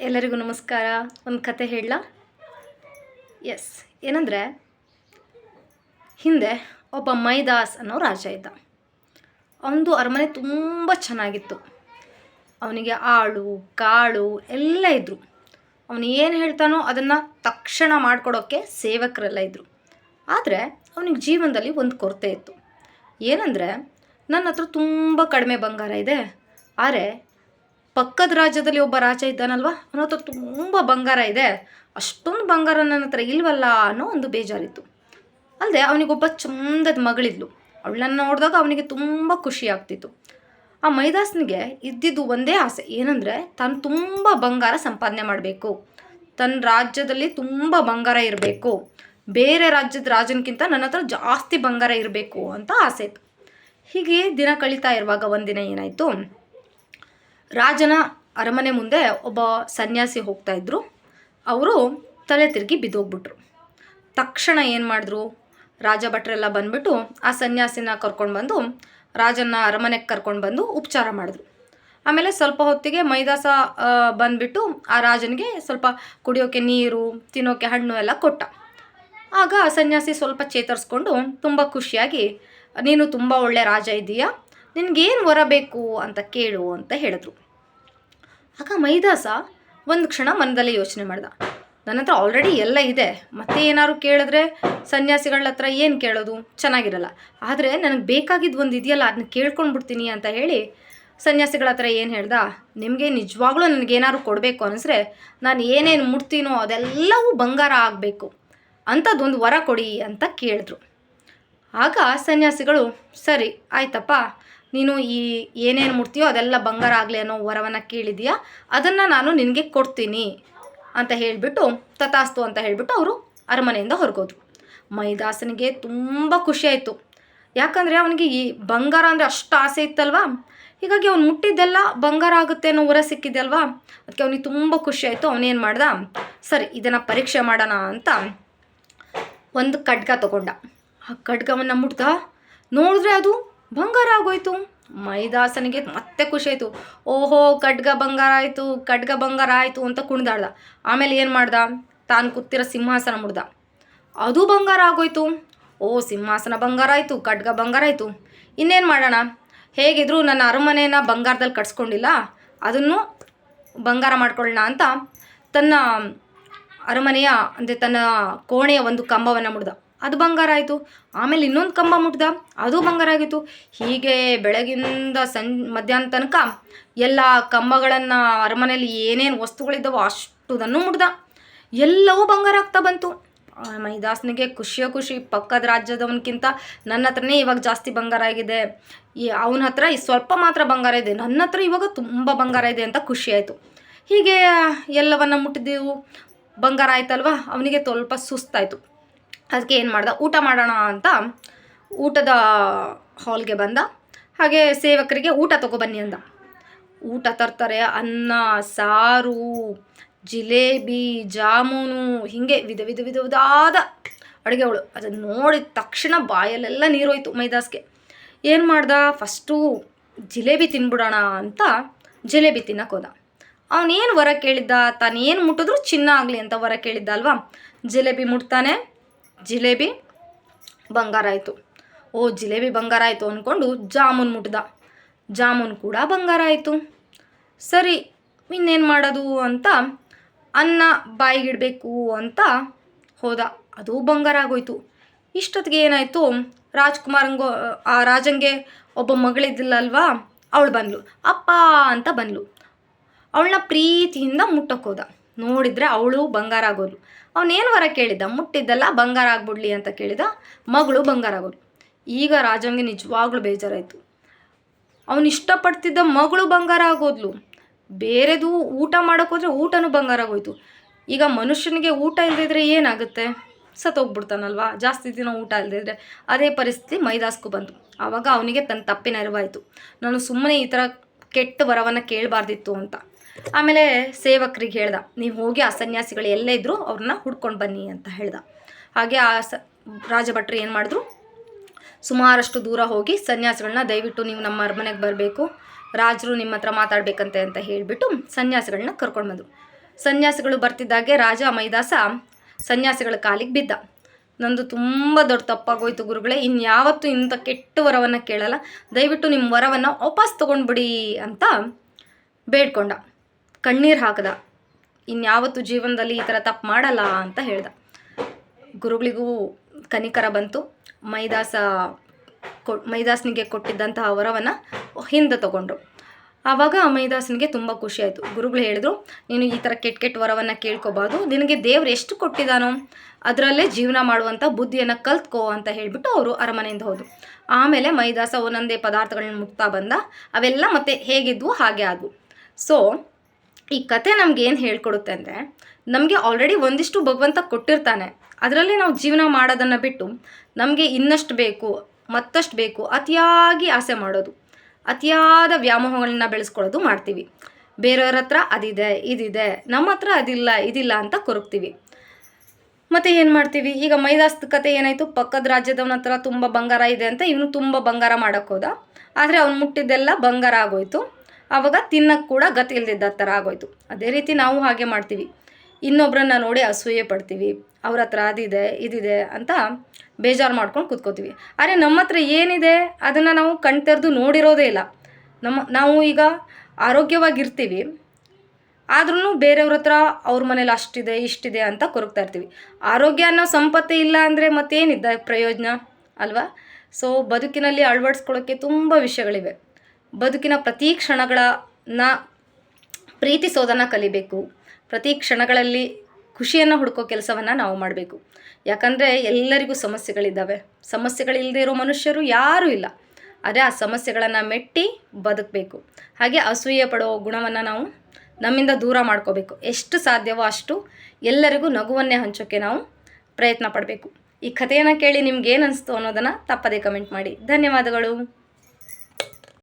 ಎಲ್ಲರಿಗೂ ನಮಸ್ಕಾರ. ಒಂದು ಕತೆ ಹೇಳಲಾ? ಎಸ್ ಏನಂದರೆ, ಹಿಂದೆ ಒಬ್ಬ ಮೈದಾಸ್ ಅನ್ನೋ ರಾಜ ಇದ್ದ. ಅವನದು ಅರಮನೆ ತುಂಬ ಚೆನ್ನಾಗಿತ್ತು. ಅವನಿಗೆ ಆಳು, ಕಾಳು ಎಲ್ಲ ಇದ್ದರು ಅವನು ಏನು ಹೇಳ್ತಾನೋ ಅದನ್ನು ತಕ್ಷಣ ಮಾಡಿಕೊಡೋಕ್ಕೆ ಸೇವಕರೆಲ್ಲ ಇದ್ದರು ಆದರೆ ಅವನಿಗೆ ಜೀವನದಲ್ಲಿ ಒಂದು ಕೊರತೆ ಇತ್ತು. ಏನಂದರೆ ನನ್ನ ಹತ್ರ ತುಂಬ ಕಡಿಮೆ ಬಂಗಾರ ಇದೆ. ಆದರೆ ಪಕ್ಕದ ರಾಜ್ಯದಲ್ಲಿ ಒಬ್ಬ ರಾಜ ಇದ್ದಾನಲ್ವ? ಅವನ ಹತ್ರ ತುಂಬ ಬಂಗಾರ ಇದೆ. ಅಷ್ಟೊಂದು ಬಂಗಾರ ನನ್ನ ಹತ್ರ ಇಲ್ವಲ್ಲ ಅನ್ನೋ ಒಂದು ಬೇಜಾರಿತ್ತು. ಅಲ್ಲದೆ ಅವನಿಗೊಬ್ಬ ಚಂದದ ಮಗಳಿದ್ಲು. ಅವಳನ್ನು ನೋಡಿದಾಗ ಅವನಿಗೆ ತುಂಬ ಖುಷಿ ಆಗ್ತಿತ್ತು. ಆ ಮೈದಾಸ್ನಿಗೆ ಇದ್ದಿದ್ದು ಒಂದೇ ಆಸೆ. ಏನಂದರೆ ತಾನು ತುಂಬ ಬಂಗಾರ ಸಂಪಾದನೆ ಮಾಡಬೇಕು. ತನ್ನ ರಾಜ್ಯದಲ್ಲಿ ತುಂಬ ಬಂಗಾರ ಇರಬೇಕು. ಬೇರೆ ರಾಜ್ಯದ ರಾಜನಕ್ಕಿಂತ ನನ್ನ ಹತ್ರ ಜಾಸ್ತಿ ಬಂಗಾರ ಇರಬೇಕು ಅಂತ ಆಸೆ ಇತ್ತು. ಹೀಗೆ ದಿನ ಕಳೀತಾ ಇರುವಾಗ ಒಂದಿನ ಏನಾಯಿತು? ರಾಜನ ಅರಮನೆ ಮುಂದೆ ಒಬ್ಬ ಸನ್ಯಾಸಿ ಹೋಗ್ತಾ ಇದ್ದರು ಅವರು ತಲೆ ತಿರುಗಿ ಬಿದ್ದೋಗ್ಬಿಟ್ರು. ತಕ್ಷಣ ಏನು ಮಾಡಿದ್ರು? ರಾಜ ಭಟ್ರೆಲ್ಲ ಬಂದ್ಬಿಟ್ಟು ಆ ಸನ್ಯಾಸಿನ ಕರ್ಕೊಂಡು ಬಂದು ರಾಜನ ಅರಮನೆಗೆ ಕರ್ಕೊಂಡು ಬಂದು ಉಪಚಾರ ಮಾಡಿದ್ರು. ಆಮೇಲೆ ಸ್ವಲ್ಪ ಹೊತ್ತಿಗೆ ಮೈದಾಸ ಬಂದ್ಬಿಟ್ಟು ಆ ರಾಜನಿಗೆ ಸ್ವಲ್ಪ ಕುಡಿಯೋಕ್ಕೆ ನೀರು ತಿನ್ನೋಕ್ಕೆ ಹಣ್ಣು ಎಲ್ಲ ಕೊಟ್ಟ. ಆಗ ಆ ಸನ್ಯಾಸಿ ಸ್ವಲ್ಪ ಚೇತರಿಸ್ಕೊಂಡು ತುಂಬ ಖುಷಿಯಾಗಿ, ನೀನು ತುಂಬ ಒಳ್ಳೆ ರಾಜ ಇದ್ದೀಯಾ? ನಿನಗೇನು ವರ ಬೇಕು ಅಂತ ಕೇಳು ಅಂತ ಹೇಳಿದ್ರು. ಆಗ ಮೈದಾಸ ಒಂದು ಕ್ಷಣ ಮನದಲ್ಲೇ ಯೋಚನೆ ಮಾಡ್ದ. ನನ್ನ ಹತ್ರ ಆಲ್ರೆಡಿ ಎಲ್ಲ ಇದೆ. ಮತ್ತೆ ಏನಾದ್ರು ಕೇಳಿದ್ರೆ ಸನ್ಯಾಸಿಗಳ ಹತ್ರ ಏನು ಕೇಳೋದು? ಚೆನ್ನಾಗಿರಲ್ಲ. ಆದರೆ ನನಗೆ ಬೇಕಾಗಿದ್ದು ಒಂದು ಇದೆಯಲ್ಲ ಅದನ್ನ ಕೇಳ್ಕೊಂಡ್ಬಿಡ್ತೀನಿ ಅಂತ ಹೇಳಿ ಸನ್ಯಾಸಿಗಳ ಹತ್ರ ಏನು ಹೇಳ್ದ? ನಿಮಗೆ ನಿಜವಾಗ್ಲೂ ನನಗೇನಾದ್ರು ಕೊಡಬೇಕು ಅನಿಸ್ರೆ ನಾನು ಏನೇನು ಮುಡ್ತೀನೋ ಅದೆಲ್ಲವೂ ಬಂಗಾರ ಆಗಬೇಕು. ಅಂಥದ್ದೊಂದು ವರ ಕೊಡಿ ಅಂತ ಕೇಳಿದ್ರು. ಆಗ ಸನ್ಯಾಸಿಗಳು, ಸರಿ, ಆಯ್ತಪ್ಪ. ನೀನು ಈ ಏನೇನು ಮುಡ್ತೀಯೋ ಅದೆಲ್ಲ ಬಂಗಾರ ಆಗಲಿ ಅನ್ನೋ ವರವನ್ನು ಕೇಳಿದೀಯಾ? ಅದನ್ನು ನಾನು ನಿನಗೆ ಕೊಡ್ತೀನಿ ಅಂತ ಹೇಳಿಬಿಟ್ಟು, ತಥಾಸ್ತು ಅಂತ ಹೇಳಿಬಿಟ್ಟು ಅವರು ಅರಮನೆಯಿಂದ ಹೊರಗೋದ್ರು. ಮೈದಾಸನಿಗೆ ತುಂಬ ಖುಷಿಯಾಯಿತು ಯಾಕಂದರೆ ಅವನಿಗೆ ಈ ಬಂಗಾರ ಅಂದರೆ ಅಷ್ಟು ಆಸೆ ಇತ್ತಲ್ವಾ? ಹೀಗಾಗಿ ಅವ್ನು ಮುಟ್ಟಿದ್ದೆಲ್ಲ ಬಂಗಾರ ಆಗುತ್ತೆ ಅನ್ನೋ ವರ ಸಿಕ್ಕಿದೆಯಲ್ವಾ ಅದಕ್ಕೆ ಅವನಿಗೆ ತುಂಬ ಖುಷಿ ಆಯಿತು. ಅವನೇನು ಮಾಡ್ದ? ಸರಿ, ಇದನ್ನು ಪರೀಕ್ಷೆ ಮಾಡೋಣ ಅಂತ ಒಂದು ಖಡ್ಗ ತಗೊಂಡ. ಆ ಖಡ್ಗವನ್ನು ಮುಟ್ದ? ನೋಡಿದ್ರೆ ಅದು ಬಂಗಾರ ಆಗೋಯ್ತು. ಮೈದಾಸನಿಗೆ ಮತ್ತೆ ಖುಷಿ ಆಯಿತು ಓಹೋ, ಖಡ್ಗ ಬಂಗಾರ ಆಯಿತು, ಖಡ್ಗ ಬಂಗಾರ ಆಯಿತು ಅಂತ ಕುಣಿದಾಡ್ದ. ಆಮೇಲೆ ಏನು ಮಾಡ್ದ? ತಾನು ಕೂತಿರೋ ಸಿಂಹಾಸನ ಮುಡ್ದ ಅದು ಬಂಗಾರ ಆಗೋಯ್ತು. ಓ, ಸಿಂಹಾಸನ ಬಂಗಾರ ಆಯಿತು, ಖಡ್ಗ ಬಂಗಾರ ಆಯಿತು. ಇನ್ನೇನು ಮಾಡೋಣ? ಹೇಗಿದ್ರು ನನ್ನ ಅರಮನೆಯನ್ನು ಬಂಗಾರದಲ್ಲಿ ಕಟ್ಸ್ಕೊಂಡಿಲ್ಲ. ಅದನ್ನು ಬಂಗಾರ ಮಾಡ್ಕೊಳ್ಳೋಣ ಅಂತ ತನ್ನ ಅರಮನೆಯ, ಅಂದರೆ ತನ್ನ ಕೋಣೆಯ ಒಂದು ಕಂಬವನ್ನು ಮುಡ್ದ ಅದು ಬಂಗಾರ ಆಯಿತು. ಆಮೇಲೆ ಇನ್ನೊಂದು ಕಂಬ ಮುಟ್ದ, ಅದು ಬಂಗಾರ ಆಗಿತ್ತು. ಹೀಗೆ ಬೆಳಗಿಂದ ಸಂ ಮಧ್ಯಾಹ್ನ ತನಕ ಎಲ್ಲ ಕಂಬಗಳನ್ನು ಅರಮನೆಯಲ್ಲಿ ಏನೇನು ವಸ್ತುಗಳಿದ್ದಾವೋ ಅಷ್ಟುದನ್ನು ಮುಟ್ದ. ಎಲ್ಲವೂ ಬಂಗಾರ ಆಗ್ತಾ ಬಂತು. ಮಹಿದಾಸನಿಗೆ ಖುಷಿಯ ಖುಷಿ, ಪಕ್ಕದ ರಾಜ್ಯದವನಕ್ಕಿಂತ ನನ್ನ ಹತ್ರನೇ ಇವಾಗ ಜಾಸ್ತಿ ಬಂಗಾರ ಆಗಿದೆ. ಈ ಅವನ ಹತ್ರ ಸ್ವಲ್ಪ ಮಾತ್ರ ಬಂಗಾರ ಇದೆ. ನನ್ನ ಹತ್ರ ಇವಾಗ ತುಂಬ ಬಂಗಾರ ಇದೆ ಅಂತ ಖುಷಿ ಆಯಿತು. ಹೀಗೆ ಎಲ್ಲವನ್ನು ಮುಟ್ಟಿದೆವು. ಬಂಗಾರ ಆಯ್ತಲ್ವಾ? ಅವನಿಗೆ ಸ್ವಲ್ಪ ಸುಸ್ತಾಯಿತು. ಅದಕ್ಕೆ ಏನು ಮಾಡ್ದ? ಊಟ ಮಾಡೋಣ ಅಂತ ಊಟದ ಹಾಲ್ಗೆ ಬಂದ. ಹಾಗೆ ಸೇವಕರಿಗೆ ಊಟ ತಗೊಬನ್ನಿ ಅಂದ. ಊಟ ತರ್ತಾರೆ ಅನ್ನ, ಸಾರು, ಜಿಲೇಬಿ, ಜಾಮೂನು, ಹೀಗೆ ವಿಧ ವಿಧ ವಿಧ ವಿಧವಾದ ಅಡುಗೆಗಳು. ಅದನ್ನು ನೋಡಿದ ತಕ್ಷಣ ಬಾಯಲ್ಲೆಲ್ಲ ನೀರೋಯ್ತು ಮೈದಾಸ್ಗೆ. ಏನು ಮಾಡ್ದ? ಫಸ್ಟು ಜಿಲೇಬಿ ತಿನ್ಬಿಡೋಣ ಅಂತ ಜಿಲೇಬಿ ತಿನ್ನಕ್ಕೆ ಹೋದ. ಅವನೇನು ವರ ಕೇಳಿದ್ದ? ತಾನೇನು ಮುಟ್ಟಿದ್ರು ಚಿನ್ನ ಆಗಲಿ ಅಂತ ವರ ಕೇಳಿದ್ದ ಅಲ್ವಾ? ಜಿಲೇಬಿ ಮುಟ್ತಾನೆ. ಜಿಲೇಬಿ ಬಂಗಾರ ಆಯಿತು. ಓ, ಜಿಲೇಬಿ ಬಂಗಾರ ಆಯಿತು ಅಂದ್ಕೊಂಡು ಜಾಮೂನ್ ಮುಟ್ಟಿದ ಜಾಮೂನ್ ಕೂಡ ಬಂಗಾರ ಆಯಿತು. ಸರಿ, ಇನ್ನೇನು ಮಾಡೋದು ಅಂತ ಅನ್ನ ಬಾಯಿಗಿಡಬೇಕು ಅಂತ ಹೋದ. ಅದು ಬಂಗಾರ ಆಗೋಯ್ತು. ಇಷ್ಟೊತ್ತಿಗೆ ಏನಾಯಿತು? ರಾಜ್ಕುಮಾರಂಗೋ, ಆ, ರಾಜಂಗೆ ಒಬ್ಬ ಮಗಳಿದ್ದಿಲ್ಲಲ್ವಾ? ಅವಳು ಬಂದ್ಲು. ಅಪ್ಪ ಅಂತ ಬಂದ್ಲು. ಅವಳನ್ನ ಪ್ರೀತಿಯಿಂದ ಮುಟ್ಟಕ್ಕೆ ಹೋದ. ನೋಡಿದರೆ ಅವಳು ಬಂಗಾರ ಆಗೋದು. ಅವನೇನು ವರ ಕೇಳಿದ್ದ ಮುಟ್ಟಿದ್ದಲ್ಲ ಬಂಗಾರ ಆಗ್ಬಿಡ್ಲಿ ಅಂತ ಕೇಳಿದ. ಮಗಳು ಬಂಗಾರ ಆಗೋದು. ಈಗ ರಾಜಂಗೆ ನಿಜವಾಗ್ಲೂ ಬೇಜಾರಾಯಿತು. ಅವನು ಇಷ್ಟಪಡ್ತಿದ್ದ ಮಗಳು ಬಂಗಾರ ಆಗೋದ್ಲು. ಬೇರೆದು ಊಟ ಮಾಡೋಕ್ಕೋದ್ರೆ ಊಟನೂ ಬಂಗಾರ ಆಗೋಯ್ತು. ಈಗ ಮನುಷ್ಯನಿಗೆ ಊಟ ಇಲ್ಲದಿದ್ರೆ ಏನಾಗುತ್ತೆ? ಸತ್ತೋಗ್ಬಿಡ್ತಾನಲ್ವಾ ಜಾಸ್ತಿ ದಿನ ಊಟ ಇಲ್ಲದಿದ್ರೆ ಅದೇ ಪರಿಸ್ಥಿತಿ ಮೈದಾಸ್ಗೂ ಬಂತು. ಆವಾಗ ಅವನಿಗೆ ತನ್ನ ತಪ್ಪಿನ ಅರಿವಾಯಿತು ನಾನು ಸುಮ್ಮನೆ ಈ ಥರ ಕೆಟ್ಟ ವರವನ್ನು ಕೇಳಬಾರ್ದಿತ್ತು ಅಂತ. ಆಮೇಲೆ ಸೇವಕರಿಗೆ ಹೇಳ್ದ, ನೀವು ಹೋಗಿ ಆ ಸನ್ಯಾಸಿಗಳು ಎಲ್ಲೇ ಇದ್ದರೂ ಅವ್ರನ್ನ ಹುಡ್ಕೊಂಡು ಬನ್ನಿ ಅಂತ ಹೇಳ್ದ. ಹಾಗೆ ಆ ಸ, ರಾಜಭಟ್ರು ಏನು ಮಾಡಿದ್ರು, ಸುಮಾರಷ್ಟು ದೂರ ಹೋಗಿ ಸನ್ಯಾಸಿಗಳನ್ನ ದಯವಿಟ್ಟು ನೀವು ನಮ್ಮ ಅರಮನೆಗೆ ಬರಬೇಕು, ರಾಜರು ನಿಮ್ಮ ಹತ್ರ ಮಾತಾಡಬೇಕಂತೆ ಅಂತ ಹೇಳಿಬಿಟ್ಟು ಸನ್ಯಾಸಿಗಳನ್ನ ಕರ್ಕೊಂಡು ಬಂದರು. ಸನ್ಯಾಸಿಗಳು ಬರ್ತಿದ್ದಾಗೆ ರಾಜ ಮೈದಾಸ ಸನ್ಯಾಸಿಗಳ ಕಾಲಿಗೆ ಬಿದ್ದ. ನಂದು ತುಂಬ ದೊಡ್ಡ ತಪ್ಪಾಗೋಯ್ತು ಗುರುಗಳೇ ಇನ್ಯಾವತ್ತೂ ಇಂಥ ಕೆಟ್ಟ ವರವನ್ನು ಕೇಳಲ್ಲ, ದಯವಿಟ್ಟು ನಿಮ್ಮ ವರವನ್ನು ವಾಪಸ್ ತೊಗೊಂಡ್ಬಿಡಿ ಅಂತ ಬೇಡ್ಕೊಂಡ. ಕಣ್ಣೀರು ಹಾಕದ. ಇನ್ಯಾವತ್ತು ಜೀವನದಲ್ಲಿ ಈ ಥರ ತಪ್ಪು ಮಾಡಲ್ಲ ಅಂತ ಹೇಳ್ದ. ಗುರುಗಳಿಗೂ ಕನಿಕರ ಬಂತು. ಮೈದಾಸ ಕೊ, ಮೈದಾಸನಿಗೆ ಕೊಟ್ಟಿದ್ದಂತಹ ವರವನ್ನು ಹಿಂದೆ ತಗೊಂಡ್ರು. ಆವಾಗ ಮೈದಾಸನಿಗೆ ತುಂಬ ಖುಷಿ ಆಯಿತು. ಗುರುಗಳು ಹೇಳಿದ್ರು, ನೀನು ಈ ಥರ ಕೆಟ್ಟ ಕೆಟ್ಟ ವರವನ್ನು ಕೇಳ್ಕೊಬಾರ್ದು. ನಿನಗೆ ದೇವ್ರು ಎಷ್ಟು ಕೊಟ್ಟಿದ್ದಾನೋ ಅದರಲ್ಲೇ ಜೀವನ ಮಾಡುವಂಥ ಬುದ್ಧಿಯನ್ನು ಕಲ್ತ್ಕೋ ಅಂತ ಹೇಳಿಬಿಟ್ಟು ಅವರು ಅರಮನೆಯಿಂದ ಹೋದರು. ಆಮೇಲೆ ಮೈದಾಸ ಒಂದೊಂದೇ ಪದಾರ್ಥಗಳನ್ನ ಮುಟ್ತಾ ಬಂದ. ಅವೆಲ್ಲ ಮತ್ತೆ ಹೇಗಿದ್ವು? ಹಾಗೆ ಆದವು. ಸೊ ಈ ಕತೆ ನಮ್ಗೆ ಏನು ಹೇಳ್ಕೊಡುತ್ತೆ ಅಂದರೆ, ನಮಗೆ ಆಲ್ರೆಡಿ ಒಂದಿಷ್ಟು ಭಗವಂತ ಕೊಟ್ಟಿರ್ತಾನೆ. ಅದರಲ್ಲಿ ನಾವು ಜೀವನ ಮಾಡೋದನ್ನು ಬಿಟ್ಟು ನಮಗೆ ಇನ್ನಷ್ಟು ಬೇಕು, ಮತ್ತಷ್ಟು ಬೇಕು, ಅತಿಯಾಗಿ ಆಸೆ ಮಾಡೋದು, ಅತಿಯಾದ ವ್ಯಾಮೋಹಗಳನ್ನ ಬೆಳೆಸ್ಕೊಳ್ಳೋದು ಮಾಡ್ತೀವಿ. ಬೇರೆಯವ್ರ ಹತ್ರ ಅದಿದೆ, ಇದಿದೆ, ನಮ್ಮ ಹತ್ರ ಅದಿಲ್ಲ, ಇದಿಲ್ಲ ಅಂತ ಕೊರಗ್ತೀವಿ ಮತ್ತೆ ಏನು ಮಾಡ್ತೀವಿ? ಈಗ ಮೈದಾಸ್ತ ಕತೆ ಏನಾಯಿತು? ಪಕ್ಕದ ರಾಜ್ಯದವನ ಹತ್ರ ತುಂಬ ಬಂಗಾರ ಇದೆ ಅಂತ ಇವನು ತುಂಬ ಬಂಗಾರ ಮಾಡೋಕ್ಕೋದ ಆದರೆ ಅವ್ನು ಮುಟ್ಟಿದ್ದೆಲ್ಲ ಬಂಗಾರ ಆಗೋಯ್ತು. ಆವಾಗ ತಿನ್ನಕ್ಕೆ ಕೂಡ ಗತಿ ಇಲ್ದಿದ್ದ ಥರ ಆಗೋಯ್ತು. ಅದೇ ರೀತಿ ನಾವು ಹಾಗೆ ಮಾಡ್ತೀವಿ. ಇನ್ನೊಬ್ಬರನ್ನ ನೋಡಿ ಅಸೂಯೆ ಪಡ್ತೀವಿ. ಅವ್ರ ಹತ್ರ ಅದಿದೆ, ಇದಿದೆ ಅಂತ ಬೇಜಾರು ಮಾಡ್ಕೊಂಡು ಕೂತ್ಕೋತೀವಿ. ಆದರೆ ನಮ್ಮ ಹತ್ರ ಏನಿದೆ ಅದನ್ನು ನಾವು ಕಣ್ ತೆರೆದು ನೋಡಿರೋದೇ ಇಲ್ಲ. ನಮ್ಮ, ನಾವು ಈಗ ಆರೋಗ್ಯವಾಗಿರ್ತೀವಿ. ಆದ್ರೂ ಬೇರೆಯವ್ರ ಹತ್ರ ಅವ್ರ ಮನೇಲಿ ಅಷ್ಟಿದೆ, ಇಷ್ಟಿದೆ ಅಂತ ಕೊರಗ್ತಾ ಇರ್ತೀವಿ. ಆರೋಗ್ಯ ಅನ್ನೋ ಸಂಪತ್ತಿ ಇಲ್ಲ ಅಂದರೆ ಮತ್ತೇನಿದ್ದ ಪ್ರಯೋಜನ? ಅಲ್ವಾ? ಸೊ ಬದುಕಿನಲ್ಲಿ ಅಳವಡಿಸ್ಕೊಳ್ಳೋಕ್ಕೆ ತುಂಬ ವಿಷಯಗಳಿವೆ. ಬದುಕಿನ ಪ್ರತಿ ಕ್ಷಣಗಳನ್ನ ಪ್ರೀತಿಸೋದನ್ನು ಕಲಿಬೇಕು. ಪ್ರತಿ ಕ್ಷಣಗಳಲ್ಲಿ ಖುಷಿಯನ್ನು ಹುಡುಕೋ ಕೆಲಸವನ್ನು ನಾವು ಮಾಡಬೇಕು. ಯಾಕಂದರೆ ಎಲ್ಲರಿಗೂ ಸಮಸ್ಯೆಗಳಿದ್ದಾವೆ. ಸಮಸ್ಯೆಗಳಿಲ್ಲದೆ ಇರೋ ಮನುಷ್ಯರು ಯಾರೂ ಇಲ್ಲ. ಆದರೆ ಆ ಸಮಸ್ಯೆಗಳನ್ನು ಮೆಟ್ಟಿ ಬದುಕಬೇಕು. ಹಾಗೆ ಅಸೂಯೆ ಪಡೋ ಗುಣವನ್ನು ನಾವು ನಮ್ಮಿಂದ ದೂರ ಮಾಡ್ಕೋಬೇಕು. ಎಷ್ಟು ಸಾಧ್ಯವೋ ಅಷ್ಟು ಎಲ್ಲರಿಗೂ ನಗುವನ್ನೇ ಹಂಚೋಕ್ಕೆ ನಾವು ಪ್ರಯತ್ನ ಪಡಬೇಕು. ಈ ಕಥೆಯನ್ನು ಕೇಳಿ ನಿಮ್ಗೇನು ಅನಿಸ್ತು ಅನ್ನೋದನ್ನು ತಪ್ಪದೇ ಕಮೆಂಟ್ ಮಾಡಿ. ಧನ್ಯವಾದಗಳು.